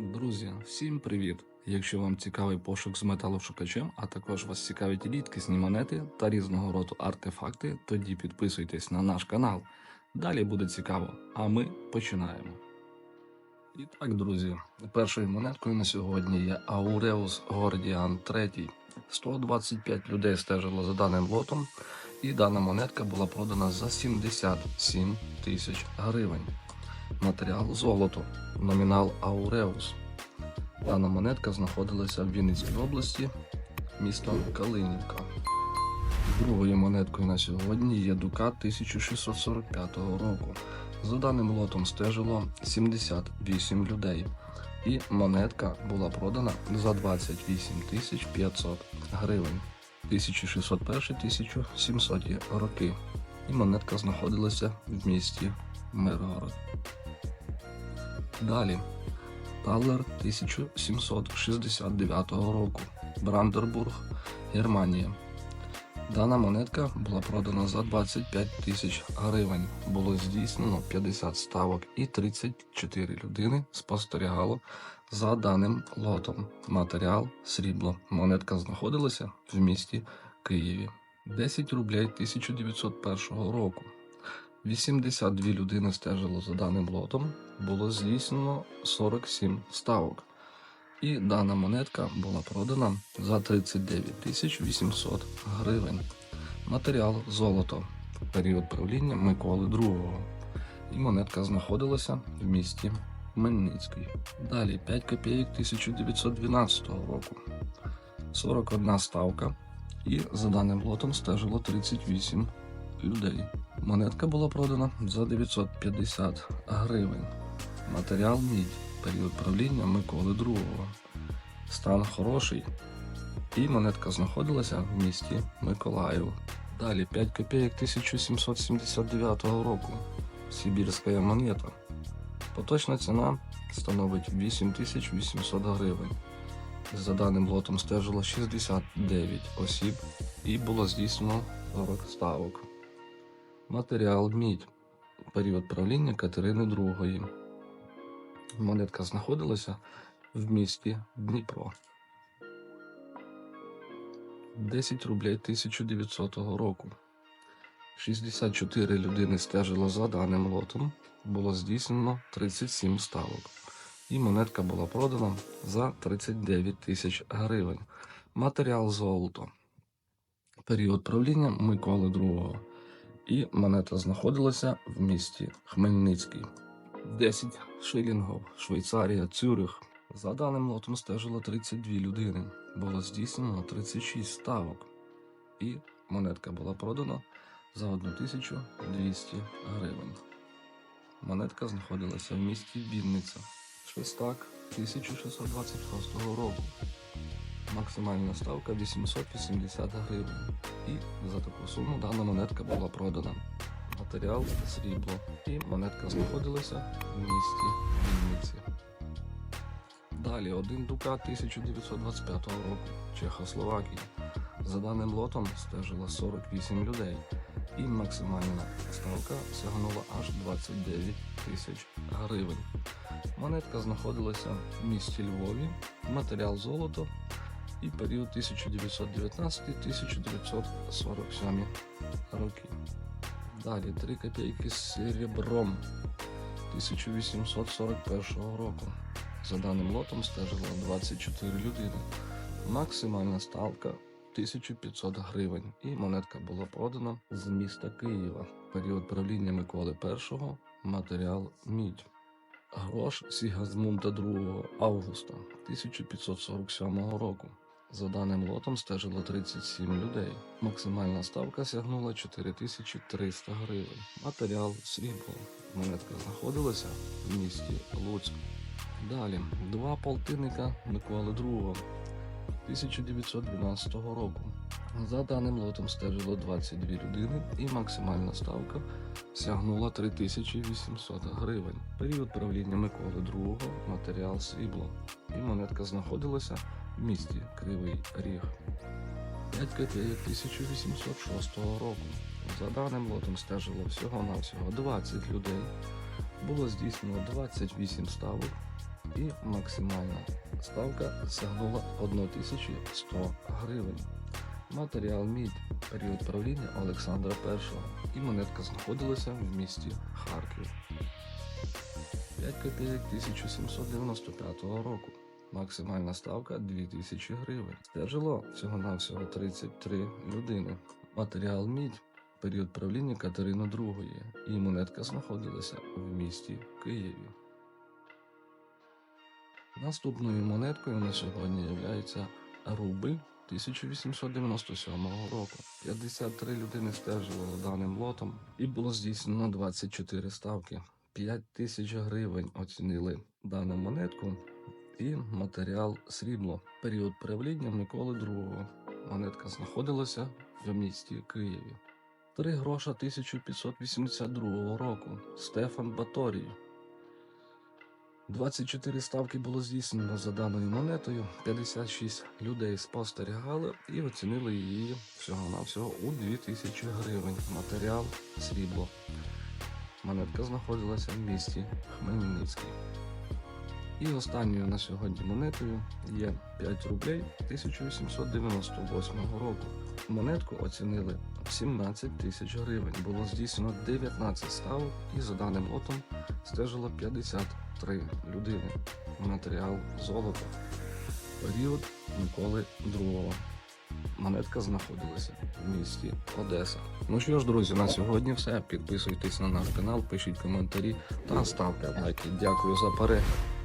Друзі, всім привіт! Якщо вам цікавий пошук з металошукачем, а також вас цікавить рідкісні монети та різного роду артефакти, тоді підписуйтесь на наш канал. Далі буде цікаво, а ми починаємо. І так, друзі, першою монеткою на сьогодні є Ауреус Гордіан 3. 125 людей стежило за даним лотом, і дана монетка була продана за 77 тисяч гривень. Матеріал золото, номінал Ауреус. Дана монетка знаходилася в Вінницькій області, місто Калинівка. Другою монеткою на сьогодні є Дукат 1645 року. За даним лотом стежило 78 людей, і монетка була продана за 28 500 гривень. 1601-1700 роки. І монетка знаходилася в місті Миргород. Далі Талер 1769 року. Брандербург, Германія. Дана монетка була продана за 25 тисяч гривень. Було здійснено 50 ставок і 34 людини спостерігало за даним лотом. Матеріал срібло. Монетка знаходилася в місті Києві. 10 рублей 1901 року. 82 людини стежило за даним лотом. Було здійснено 47 ставок. І дана монетка була продана за 39 800 гривень. Матеріал золото. Період правління Миколи II. І монетка знаходилася в місті Хмельницький. Далі 5 копійок 1912 року. 41 ставка. І за даним лотом стежило 38 людей. Монетка була продана за 950 гривень. Матеріал мідь. Період правління Миколи II. Стан хороший. І монетка знаходилася в місті Миколаїв. Далі 5 копійок 1779 року. Сибірська монета. Поточна ціна становить 8800 гривень. За даним лотом стежило 69 осіб і було здійснено 40 ставок. Матеріал мідь. Період правління Катерини II. Монетка знаходилася в місті Дніпро. 10 рублей 1900 року. 64 людини стежило за даним лотом. Було здійснено 37 ставок. І монетка була продана за 39 тисяч гривень. Матеріал золото. Період правління Миколи II. І монета знаходилася в місті Хмельницький. 10 шилінгів, Швейцарія, Цюрих. За даним лотом стежило 32 людини. Було здійснено 36 ставок. І монетка була продана за 1200 гривень. Монетка знаходилася в місті Вінниця. Швестак 1626 року. Максимальна ставка 880 гривень. І за таку суму дана монетка була продана. Матеріал срібло. І монетка знаходилася в місті Вінниці. Далі один Дукат 1925 року, Чехословакія. За даним лотом стежило 48 людей, і максимальна ставка сягнула аж 29 тисяч гривень. Монетка знаходилася в місті Львові, матеріал золото і період 1919-1947 роки. Далі 3 копійки з серебром 1841 року. За даним лотом стежило 24 людини. Максимальна ставка 1500 гривень. І монетка була продана з міста Києва. Період правління Миколи І. Матеріал мідь. Грош Сігазмунда II августа 1547 року. За даним лотом стежило 37 людей. Максимальна ставка сягнула 4300 гривень. Матеріал срібло. Монетка знаходилася в місті Луцьк. Далі два полтинника Миколи II 1912 року. За даним лотом стежило 22 людини і максимальна ставка сягнула 3800 гривень. Період правління Миколи II матеріал срібло. І монетка знаходилася місті Кривий Ріг. 5 копійок 1806 року. За даним лотом стежило всього-навсього 20 людей. Було здійснено 28 ставок і максимальна ставка сягнула 1100 гривень. Матеріал мідь, період правління Олександра І і монетка знаходилася в місті Харків. 5 копійок 1795 року. Максимальна ставка 2000 гривень. Стежило всього-навсього 33 людини. Матеріал мідь, період правління Катерини II, і монетка знаходилася в місті Києві. Наступною монеткою на сьогодні є рубль 1897 року. 53 людини стежили даним лотом і було здійснено 24 ставки. 5 тисяч гривень оцінили дану монетку і матеріал срібло. Період правління Миколи II. Монетка знаходилася в місті Києві. 3 гроша 1582 року. Стефан Баторій. 24 ставки було здійснено за даною монетою. 56 людей спостерігали і оцінили її всього-навсього у 2000 гривень. Матеріал срібло. Монетка знаходилася в місті Хмельницький. І останньою на сьогодні монетою є 5 рублей 1898 року. Монетку оцінили в 17 тисяч гривень. Було здійснено 19 ставок і за даним лотом стежило 53 людини. Матеріал золото. Період Миколи II. Монетка знаходилася в місті Одеса. Ну що ж, друзі, на сьогодні все. Підписуйтесь на наш канал, пишіть коментарі та ставте лайки. Дякую за перегляд.